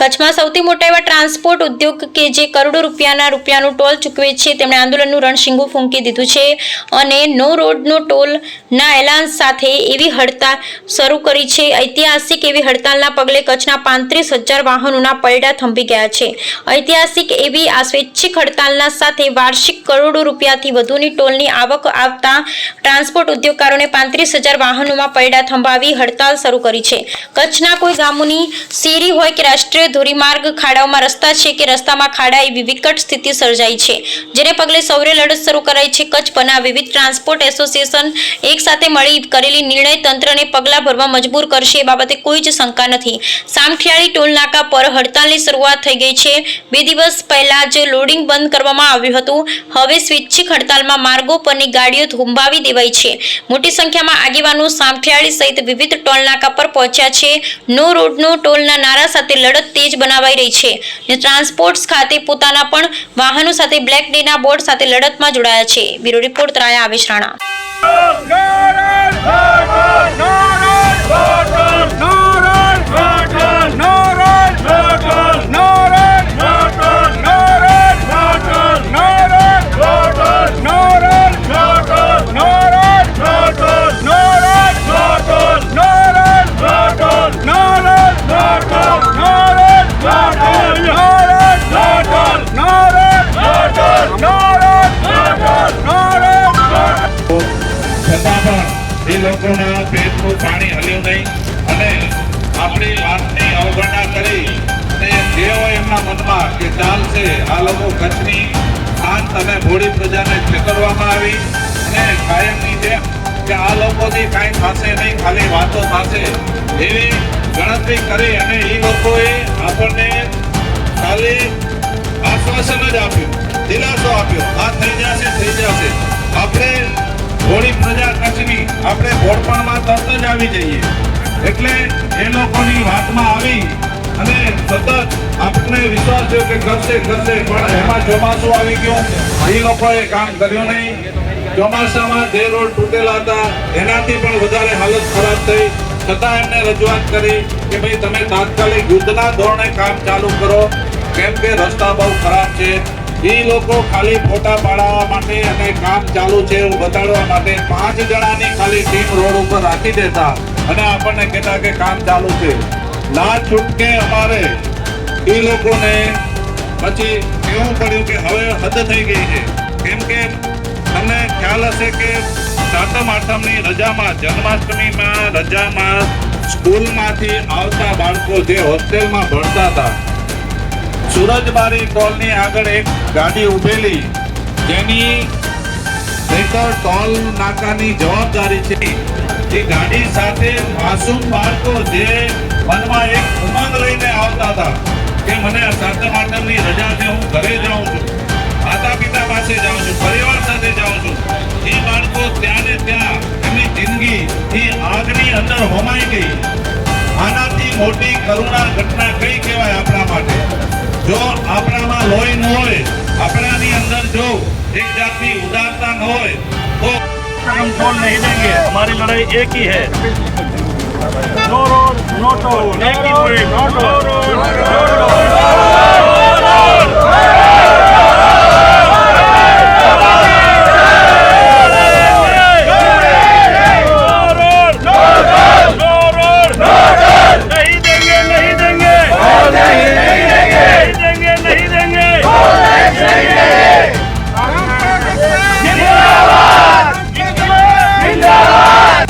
કચ્છમાં સૌથી મોટા એવા ટ્રાન્સપોર્ટ ઉદ્યોગ કે જે કરોડો રૂપિયાના રૂપિયાનું ટોલ ચૂકવે છે, તેમણે આંદોલનનું રણશીંગું ફૂંકી દીધું છે અને નો રોડનો ટોલના એલાન સાથે એવી હડતાલ શરૂ કરી છે. ઐતિહાસિક એવી હડતાલના પગલે કચ્છના પાંત્રીસ હજાર વાહનોના પૈડા થંભી ગયા છે. ઐતિહાસિક એવી આ સ્વૈચ્છિક હડતાલના સાથે વાર્ષિક કરોડો રૂપિયાથી વધુની ટોલની આવક આવતા ટ્રાન્સપોર્ટ ઉદ્યોગકારોને પાંત્રીસ હજાર વાહનોમાં પૈડા થંભાવી હડતાલ શરૂ કરી છે. કચ્છના કોઈ ગામોની શેરી હોય કે રાષ્ટ્રીય ધોરીમાર્ગ ખાડાઓમાં રસ્તા છે કે રસ્તામાં ખાડા એવી વિકટ સ્થિતિ સર્જાઈ છે, જેને પગલે સૌરે લડત શરૂ કરાઈ છે કચ્છ પના વિવિધ ટ્રાન્સપોર્ટ એસોસિએશન એક સાથે મળી કરેલી નિર્ણય તંત્રને પગલાં ભરવા મજબૂર કરશે એ બાબતે કોઈ જ શંકા નથી. સામખિયાળી ટોલનાકા પર હડતાલની શરૂઆત થઈ ગઈ છે. બે દિવસ પહેલા જ લોડિંગ બંધ કરવામાં આવ્યું હતું. હવે સ્વૈચ્છિક હડતાલમાં માર્ગો પરની ગાડીઓ ધુંબાવી દેવાઈ છે. મોટી સંખ્યામાં આગેવાનો સામખિયાળી સહિત વિવિધ ટોલનાકા પર પહોંચ્યા છે. નો રોડનો ટોલના નારા સાથે લડત તેજ બનાવાઈ રહી છે. ને ટ્રાન્સપોર્ટ્સ ખાતે પોતાના પણ વાહનો સાથે બ્લેક ડેના બોર્ડ સાથે લડતમાં જોડાયા છે. બ્યુરો રિપોર્ટ ત્રાયા આવેશ રાણા. નહીં. અને આપણી વાતની અવગણના કરી અને જે હોય એમના મનમાં કે ચાલશે આ લોકો કચ્છની શાંત અને ભોળી પ્રજાને છેતરવામાં આવી અને કાયમની જેમ કે આ લોકોથી કાંઈ થશે નહીં, ખાલી વાતો થશે એવી ગણતરી કરી અને એ લોકોએ આપણને ખાલી આશ્વાસન જ આપ્યું, દિલાસો આપ્યો, આ થઈ જશે થઈ જશે. આપણે થોડી પ્રજા કચ્છની, આપણે જ આવી જઈએ. એટલે એ લોકોની વાતમાં આવી અને સતત આપણને વિશ્વાસ થયો કે કરશે કરશે પણ એમાં ચોમાસું આવી ગયું. એ લોકોએ કામ કર્યું નહીં. ચોમાસામાં જે રોડ તૂટેલા હતા, એનાથી પણ વધારે હાલત ખરાબ થઈ. છતાં એમને રજૂઆત કરી કે ભાઈ, તમે તાત્કાલિક યુદ્ધના ધોરણે કામ ચાલુ કરો. કેમ કે રસ્તા બહુ ખરાબ છે. એ લોકો ખાલી ફોટા પાડવા માટે અને કામ ચાલુ છે એવું બતાડવા માટે પાંચ જણાની ખાલી ટીમ રોડ ઉપર રાખી દેતા અને આપણને કહેતા કે કામ ચાલુ છે. ના છૂટકે અમારે એ લોકોને પછી કહેવું પડ્યું કે હવે હદ થઈ ગઈ છે. કેમ કે તમને ખ્યાલ હશે કે સાતમ આઠમની રજામાં જન્માષ્ટમીમાં રજામાં સ્કૂલમાંથી આવતા બાળકો જે હોસ્ટેલમાં ભણતા હતા સુરજબારી ટોલની આગળ એક ગાડી ઉભેલી. જેની નહીંતર ટોલ નાકાની જવાબદારી છે. એ ગાડી સાથે માસૂમ બાળકો જે મનમાં એક ઉમંગ લઈને આવતા હતા, કે મને આ સાતમની રજા છે, હું ઘરે જાઉં છું. માતા પિતા પાસે જાઉં છું, પરિવાર સાથે જાઉં છું. એ બાળકો ત્યાં ને ત્યાં એમની જિંદગી એ આગની અંદર હોમાઈ ગઈ. આનાથી મોટી કરુણા ઘટના કઈ કહેવાય આપણા માટે? આપણાની અંદર જો એક જાતની ઉદારતા ન હોય તો हम छोड़ नहीं देंगे हमारी लड़ाई एक ही है नो रोड नो टोल एक ही पूरी नो रोड नो रोड